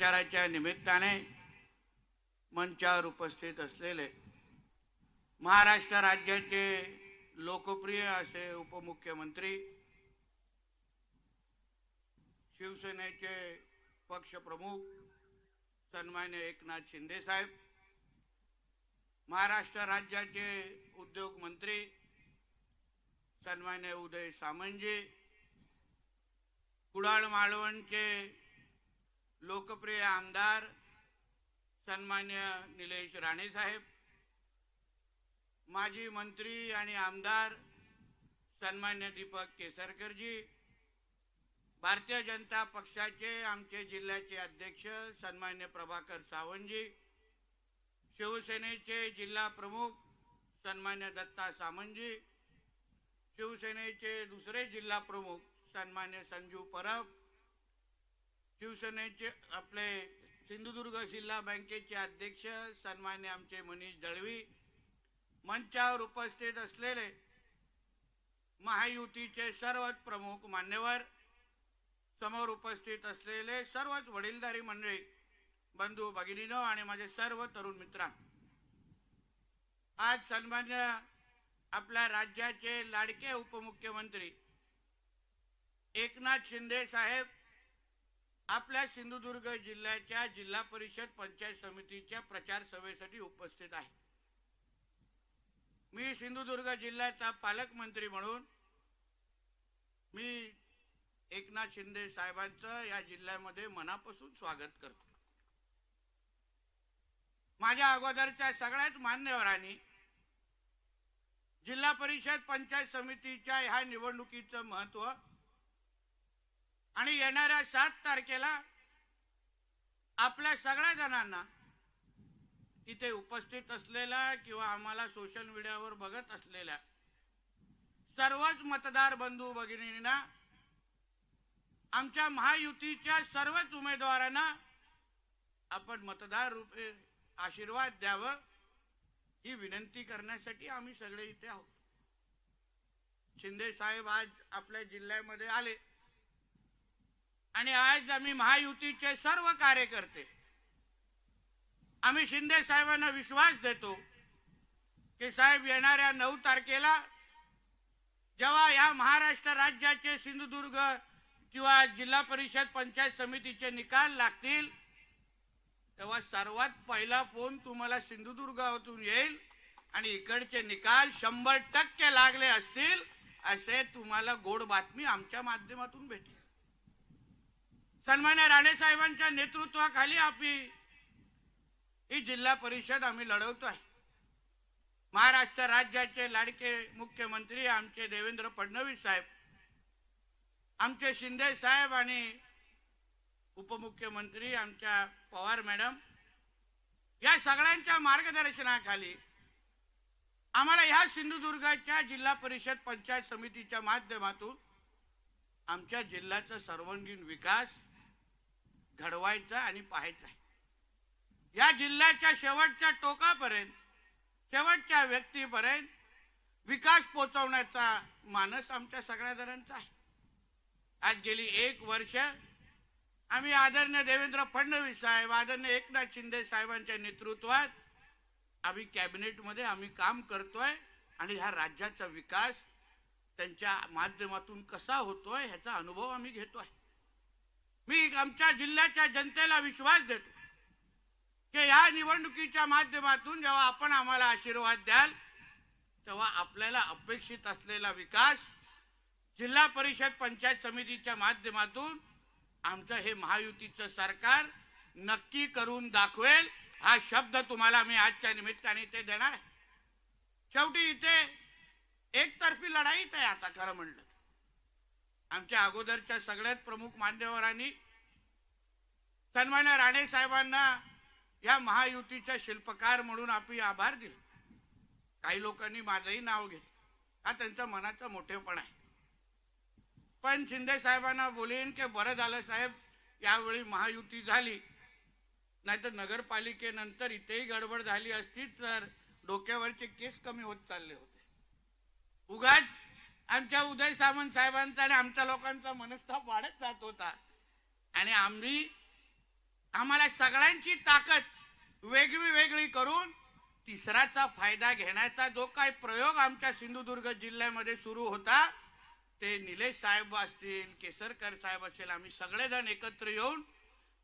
उपचाराच्या निमित्ताने मंचावर उपस्थित असलेले महाराष्ट्र राज्याचे लोकप्रिय असे उपमुख्यमंत्री शिवसेनेचे पक्षप्रमुख सन्मान्य एकनाथ शिंदे साहेब महाराष्ट्र राज्याचे उद्योग मंत्री सन्मान्य उदय सामंतजी कुडाळ मालवणचे लोकप्रिय आमदार सन्मान्य निलेश राणे साहेब माजी मंत्री आणि आमदार सन्मान्य दीपक केसरकरजी भारतीय जनता पक्षाचे आमचे जिल्ह्याचे अध्यक्ष सन्मान्य प्रभाकर सावंतजी शिवसेनेचे जिल्हा प्रमुख सन्मान्य दत्ता सामंतजी शिवसेनेचे दुसरे जिल्हा प्रमुख सन्मान्य संजू परब शिवसेनेचे आपले सिंधुदुर्ग जिल्हा बँकेचे अध्यक्ष सन्मान्य आमचे मनीष दळवी मंचावर उपस्थित असलेले महायुतीचे सर्वच प्रमुख मान्यवर समोर उपस्थित असलेले सर्वच वडीलधारी मंडळी बंधू भगिनीनो आणि माझे सर्व तरुण मित्र. आज सन्मान्य आपल्या राज्याचे लाडके उपमुख्यमंत्री एकनाथ शिंदे साहेब आपल्या सिंधुदुर्ग जिल्ह्याच्या जिल्हा परिषद पंचायत समितीच्या प्रचार सभेसाठी उपस्थित आहे. मी सिंधुदुर्ग जिल्ह्याचा पालकमंत्री म्हणून मी एकनाथ शिंदे साहेबांचं या जिल्ह्यामध्ये मनापासून स्वागत करतो. माझ्या अगोदरच्या सगळ्याच मान्यवरांनी जिल्हा परिषद पंचायत समितीच्या ह्या निवडणुकीचं महत्त्व आणि येणाऱ्या सात तारखेला आपल्या सगळ्या जणांना इथे उपस्थित असलेल्या किंवा आम्हाला सोशल मीडियावर बघत असलेल्या सर्वच मतदार बंधू भगिनींना आमच्या महायुतीच्या सर्वच उमेदवारांना आपण मतदार रूपे आशीर्वाद द्यावं ही विनंती करण्यासाठी आम्ही सगळे इथे आहोत. शिंदे साहेब आज आपल्या जिल्ह्यामध्ये आले. आणि आज आम्ही महायुतीचे सर्व कार्यकर्ते आम्ही शिंदे साहेबांना विश्वास देतो की साहेब येणाऱ्या नऊ तारखेला जेव्हा या महाराष्ट्र राज्याचे सिंधुदुर्ग किंवा जिल्हा परिषद पंचायत समितीचे निकाल लागतील तेव्हा सर्वात पहिला फोन तुम्हाला सिंधुदुर्गातून येईल आणि इकडचे निकाल शंभर टक्के लागले असतील असे तुम्हाला गोड बातमी आमच्या माध्यमातून भेटेल. सन्मान्य राणे साहेबांच्या नेतृत्वाखाली आपली ही जिल्हा परिषद आम्ही लढवतोय. महाराष्ट्र राज्याचे लाडके मुख्यमंत्री आमचे देवेंद्र फडणवीस साहेब आमचे शिंदे साहेब आणि उपमुख्यमंत्री आमच्या पवार मॅडम या सगळ्यांच्या मार्गदर्शनाखाली आम्हाला ह्या सिंधुदुर्गाच्या जिल्हा परिषद पंचायत समितीच्या माध्यमातून आमच्या जिल्ह्याचा सर्वांगीण विकास घडवायचा आणि पाहायचा. आहे या जिल्ह्याच्या शेवटच्या टोकापर्यंत शेवटच्या व्यक्तीपर्यंत विकास पोचवण्याचा मानस आमच्या सगळ्या जणांचा आहे. आज गेली एक वर्ष आम्ही आदरणीय देवेंद्र फडणवीस साहेब आदरणीय एकनाथ शिंदे साहेबांच्या नेतृत्वात आम्ही कॅबिनेटमध्ये आम्ही काम करतोय आणि ह्या राज्याचा विकास त्यांच्या माध्यमातून कसा होतोय ह्याचा अनुभव आम्ही घेतोय. मी आमच्या जिल्ह्याच्या जनतेला विश्वास देतो की या निवडणुकीच्या माध्यमातून जेव्हा आपण आम्हाला आशीर्वाद द्याल तेव्हा आपल्याला अपेक्षित असलेला विकास जिल्हा परिषद पंचायत समितीच्या माध्यमातून आमचं हे महायुतीचं सरकार नक्की करून दाखवेल. हा शब्द तुम्हाला मी आजच्या निमित्ताने ते देणार आहे. शेवटी इथे एकतर्फी लढाईच आहे आता खरं म्हणलं आमच्या अगोदरच्या सगळ्यात प्रमुख मान्यवरांनी सन्मान्य राणे साहेबांना या महायुतीच्या शिल्पकार म्हणून आपली आभार दिले. काही लोकांनी माझंही नाव घेतलं. हा त्यांचा मनाचा मोठेपणा आहे. पण शिंदे साहेबांना बोलेन की बरं झालं साहेब यावेळी महायुती झाली. नाहीतर नगरपालिकेनंतर इथेही गडबड झाली असती तर डोक्यावरचे केस कमी होत चालले होते. उगाच आमच्या उदय सामंत साहेबांचा आणि आमच्या लोकांचा मनस्ताप वाढत जात होता. आणि आम्ही आम्हाला सगळ्यांची ताकद वेगळी वेगळी करून तिसराचा फायदा घेण्याचा जो काही प्रयोग आमच्या सिंधुदुर्ग जिल्ह्यामध्ये सुरू होता ते निलेश साहेब असतील केसरकर साहेब असेल आम्ही सगळेजण एकत्र येऊन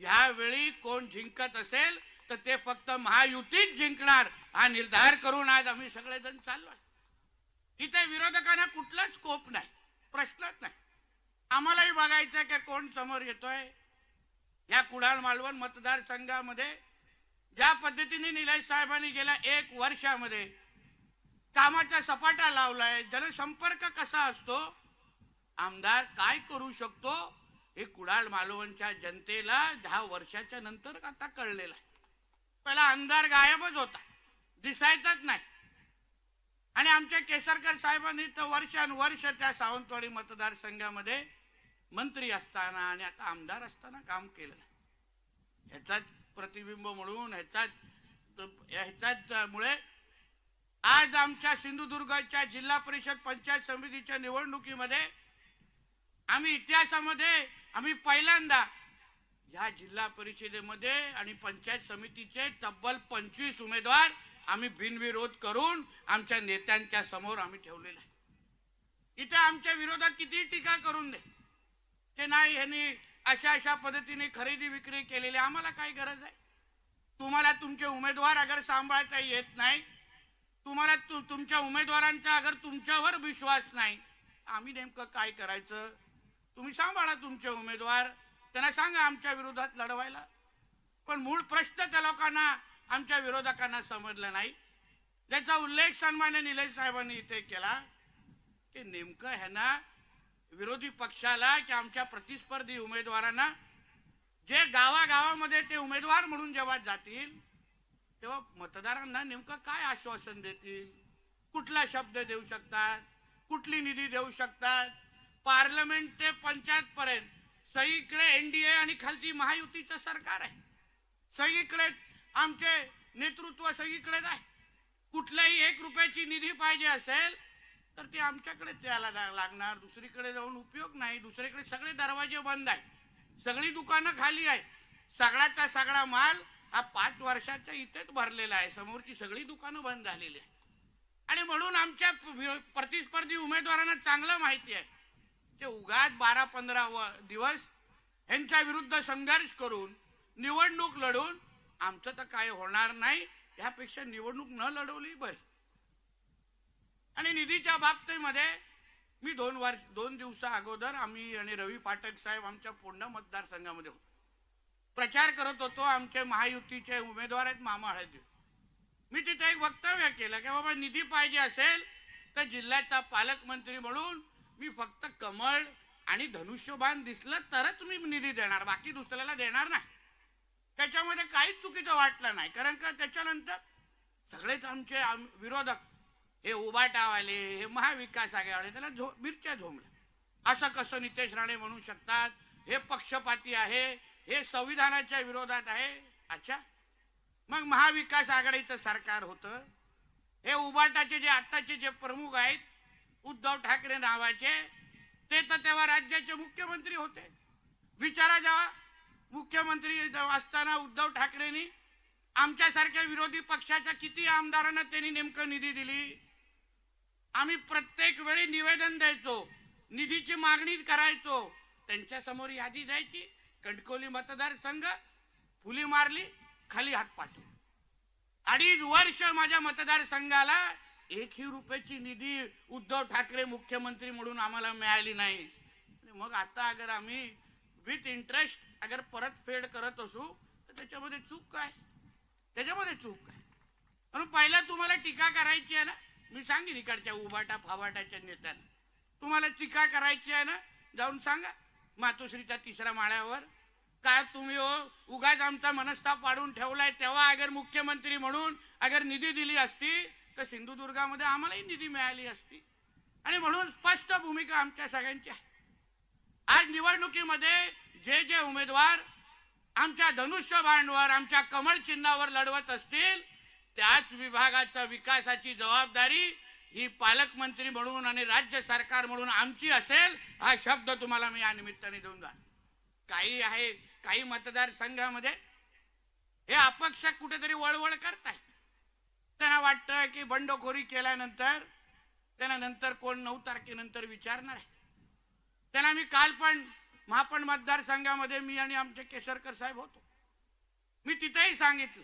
यावेळी कोण जिंकत असेल तर ते फक्त महायुतीच जिंकणार हा निर्धार करून आज आम्ही सगळेजण चाललो इथे विरोधकांना कुठलाच स्कोप नाही प्रश्नच नाही. आम्हालाही बघायचं की कोण समोर येतोय. या कुडाळ मालवण मतदारसंघामध्ये ज्या पद्धतीने निलेश साहेबांनी गेल्या एक वर्षामध्ये कामाचा सपाटा लावलाय जनसंपर्क कसा असतो आमदार काय करू शकतो हे कुडाळ मालवणच्या जनतेला दहा वर्षाच्या नंतर आता कळलेलं आहे. पहिला आमदार गायबच होता दिसायचाच नाही. आणि आमच्या केसरकर साहेबांनी तर वर्षानुवर्ष त्या सावंतवाडी मतदारसंघामध्ये मंत्री असताना आणि आता आमदार असताना काम केलं ह्याचाच प्रतिबिंब म्हणून ह्याचाच ह्याचाच मुळे आज आमच्या सिंधुदुर्गच्या जिल्हा परिषद पंचायत समितीच्या निवडणुकीमध्ये आम्ही इतिहासामध्ये आम्ही पहिल्यांदा या जिल्हा परिषदेमध्ये आणि पंचायत समितीचे तब्बल पंचवीस उमेदवार आम्ही बिनविरोध करून आमच्या नेत्यांच्या समोर आम्ही ठेवलेले आहे. इथे आमच्या विरोधात किती टीका करून दे. ते नाही ह्यांनी अशा अशा पद्धतीने खरेदी विक्री केलेली आम्हाला काय गरज आहे तुम्हाला तुमचे उमेदवार अगर सांभाळता येत नाही तुम्हाला तु, तुमच्या उमेदवारांचा अगर तुमच्यावर विश्वास नाही आम्ही नेमकं काय करायचं? तुम्ही सांभाळा तुमचे उमेदवार त्यांना सांगा आमच्या विरोधात लढवायला. पण मूळ प्रश्न त्या लोकांना आमच्या विरोधकांना समजलं नाही. ज्याचा उल्लेख सन्मान्य निलेश साहेबांनी इथे केला की नेमकं ह्यांना विरोधी पक्षाला की आमच्या प्रतिस्पर्धी उमेदवारांना जे गावागावामध्ये ते उमेदवार म्हणून जेव्हा जातील तेव्हा मतदारांना नेमकं काय आश्वासन देतील? कुठला शब्द देऊ शकतात? कुठली निधी देऊ शकतात? पार्लमेंट ते पंचायत पर्यंत. सगळीकडे एनडीए आणि खालची महायुतीचं सरकार आहे. सगळीकडे आमचे नेतृत्व सगळीकडेच आहे. कुठल्याही एक रुपयाची निधी पाहिजे असेल तर ते आमच्याकडेच द्यायला लागणार. दुसरीकडे जाऊन उपयोग नाही. दुसरीकडे सगळे दरवाजे बंद आहेत. सगळी दुकानं खाली आहे सगळ्याचा सगळा माल हा पाच वर्षाच्या इथेच भरलेला आहे. समोरची सगळी दुकानं बंद झालेली आहे आणि म्हणून आमच्या प्रतिस्पर्धी उमेदवारांना चांगलं माहिती आहे. ते उगाच बारा पंधरा व- दिवस ह्यांच्या विरुद्ध संघर्ष करून निवडणूक लढून आमचं तर काय होणार नाही यापेक्षा निवडणूक न लढवली बरी. आणि निधीच्या बाबतीमध्ये मी दोन वर्ष दोन दिवसा अगोदर आम्ही आणि रवी पाठक साहेब आमच्या पूर्ण मतदारसंघामध्ये होतो. प्रचार करत होतो आमचे महायुतीचे उमेदवार आहेत मामा हळदी. मी तिथे एक वक्तव्य केलं की बाबा निधी पाहिजे असेल तर जिल्ह्याचा पालकमंत्री म्हणून मी फक्त कमळ आणि धनुष्यबाण दिसलं तरच मी निधी देणार बाकी दुसऱ्याला देणार नाही. त्याच्यामध्ये काहीच चुकीचं वाटलं नाही. कारण का त्याच्यानंतर सगळेच आमचे विरोधक हे उभाटावाले हे महाविकास आघाडीवाले त्याला झो मिरच्या झोमल्या. असं कसं नितेश राणे म्हणू शकतात? हे पक्षपाती आहे हे संविधानाच्या विरोधात आहे. अच्छा. मग महाविकास आघाडीचं सरकार होतं. हे उबाटाचे जे आत्ताचे जे प्रमुख आहेत उद्धव ठाकरे नावाचे ते तर तेव्हा राज्याचे मुख्यमंत्री होते. विचारा जावा मुख्यमंत्री असताना उद्धव ठाकरेंनी आमच्यासारख्या विरोधी पक्षाच्या किती आमदारांना त्यांनी नेमकं निधी दिली? आम्ही प्रत्येक वेळी निवेदन द्यायचो निधीची मागणी करायचो. त्यांच्यासमोर यादी द्यायची कणकोली मतदारसंघ फुली मारली खाली हात पाठवू अडीच वर्ष माझ्या मतदारसंघाला एकही रुपयाची निधी उद्धव ठाकरे मुख्यमंत्री म्हणून आम्हाला मिळाली नाही. मग आता अगर आम्ही विथ इंटरेस्ट अगर परतफेड करत असू तर त्याच्यामध्ये चूक काय? त्याच्यामध्ये चूक काय? म्हणून पहिला तुम्हाला टीका करायची आहे ना मी सांगेन इकडच्या उभाटा फावाटाच्या नेत्यांना तुम्हाला टीका करायची आहे ना जाऊन सांगा. मातोश्रीच्या तिसऱ्या माळ्यावर. काय तुम्ही हो उगाच आमचा मनस्ताप पाडून ठेवलाय तेव्हा अगर मुख्यमंत्री म्हणून अगर निधी दिली असती तर सिंधुदुर्गामध्ये आम्हालाही निधी मिळाली असती. आणि म्हणून स्पष्ट भूमिका आमच्या सगळ्यांची आहे. आज निवडणुकीमध्ये जे जे उमेदवार आमच्या धनुष्य धनुष्यबाणवर आमच्या कमळ चिन्हावर लढवत असतील त्याच विभागाच्या विकासाची जबाबदारी ही पालकमंत्री म्हणून आणि राज्य सरकार म्हणून आमची असेल हा शब्द तुम्हाला मी या निमित्ताने देऊन जा काही आहे काही मतदारसंघामध्ये हे अपक्ष कुठेतरी वळवळ करतायत. त्यांना वाटतं की बंडखोरी केल्यानंतर त्यांना नंतर कोण नऊ तारखेनंतर विचारणार आहे? त्यांना मी काल पण महापण मतदारसंघामध्ये मी आणि आमचे केसरकर साहेब होतो. मी तिथेही सांगितलं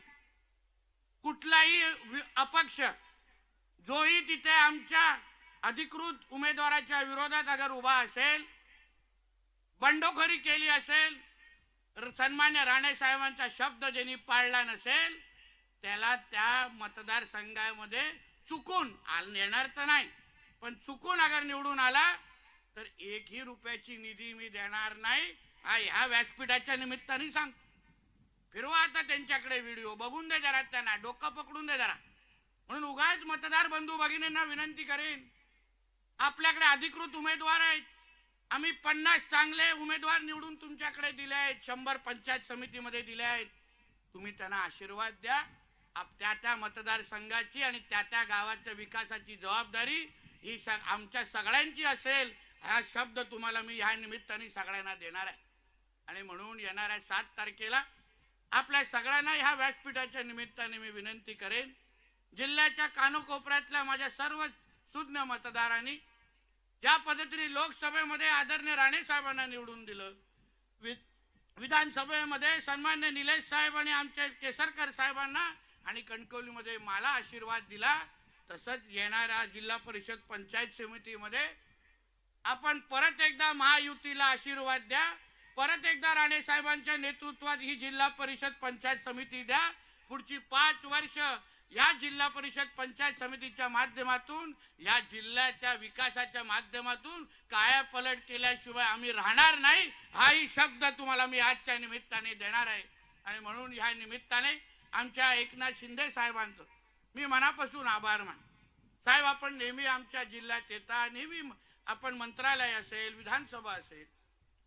कुठलाही अपक्ष जोही तिथे आमच्या अधिकृत उमेदवाराच्या विरोधात अगर उभा असेल बंडखोरी केली असेल सन्मान्य राणे साहेबांचा शब्द ज्यांनी पाळला नसेल त्याला त्या मतदारसंघामध्ये चुकून आल- येणार तर नाही पण चुकून अगर निवडून आला तर एकही रुपयाची निधी मी देणार नाही. हा ह्या व्यासपीठाच्या निमित्ताने सांग फिरवा आता त्यांच्याकडे व्हिडिओ. बघून दे जरा त्यांना. डोकं पकडून दे जरा. म्हणून उगाच मतदार बंधू भगिनींना विनंती करेन. आपल्याकडे अधिकृत उमेदवार आहेत. आम्ही पन्नास चांगले उमेदवार निवडून तुमच्याकडे दिले आहेत. शंभर पंचायत समितीमध्ये दिले आहेत. तुम्ही त्यांना आशीर्वाद द्या. आप- त्या त्या मतदारसंघाची आणि त्या त्या गावाच्या विकासाची जबाबदारी ही आमच्या सगळ्यांची असेल. हा शब्द तुम्हाला मी ह्या निमित्ताने सगळ्यांना देणार आहे. आणि म्हणून येणाऱ्या सात तारखेला आपल्या सगळ्यांना ह्या व्यासपीठाच्या निमित्ताने मी विनंती करेन. जिल्ह्याच्या कानोकोपऱ्यातल्या माझ्या सर्व सुज्ञ मतदारांनी ज्या पद्धतीने लोकसभेमध्ये आदरणीय राणे साहेबांना निवडून दिलं वि- विधानसभेमध्ये सन्मान्य निलेश साहेब आणि आमचे केसरकर साहेबांना आणि कणकवलीमध्ये मला आशीर्वाद दिला तसंच येणाऱ्या जिल्हा परिषद पंचायत समितीमध्ये आपण परत एकदा महायुतीला आशीर्वाद द्या. परत एकदा राणे साहेबांच्या नेतृत्वात ही जिल्हा परिषद पंचायत समिती द्या. पुढची पाच वर्ष या जिल्हा परिषद पंचायत समितीच्या माध्यमातून या जिल्ह्याच्या विकासाच्या माध्यमातून काया पलट केल्याशिवाय आम्ही राहणार नाही. हाही शब्द तुम्हाला मी आजच्या निमित्ताने देणार आहे. आणि म्हणून ह्या निमित्ताने आमच्या एकनाथ शिंदे साहेबांचं मी मनापासून आभार मान साहेब आपण नेहमी आमच्या जिल्ह्यात येता नेहमी आपण मंत्रालय असेल विधानसभा असेल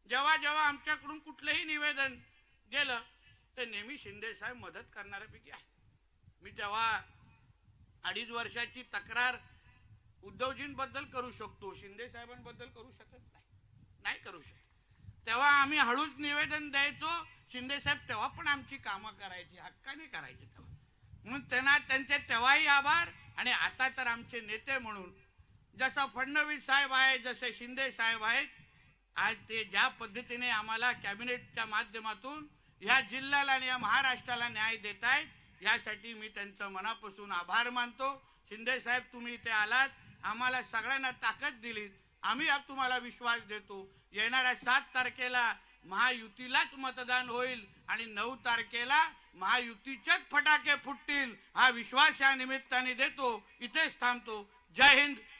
जेव्हा जेव्हा आमच्याकडून कुठलंही निवेदन गेलं ते नेहमी शिंदे साहेब मदत करणाऱ्यापैकी आहे मी तेव्हा अडीच वर्षाची तक्रार उद्धवजींबद्दल करू शकतो शिंदे साहेबांबद्दल करू शकत नाही. नाही करू शकत. तेव्हा आम्ही हळूच निवेदन द्यायचो शिंदे साहेब तेव्हा पण आमची कामं करायची हक्काने करायची तेव्हा. म्हणून त्यांना त्यांचे तेव्हाही आभार आणि आता तर आमचे नेते म्हणून जसा फडणवीस साहेब आहेत जसे शिंदे साहेब आहेत आज ते ज्या पद्धतीने आम्हाला कॅबिनेटच्या माध्यमातून या जिल्ह्याला आणि या महाराष्ट्राला न्याय देत आहेत यासाठी मी त्यांचं मनापासून आभार मानतो. शिंदे साहेब तुम्ही इथे आलात आम्हाला सगळ्यांना ताकद दिली आम्ही तुम्हाला विश्वास देतो. येणाऱ्या सात तारखेला महायुतीलाच मतदान होईल आणि नऊ तारखेला महायुतीचेच फटाके फुटतील. हा विश्वास या निमित्ताने देतो. इथेच थांबतो. जय हिंद.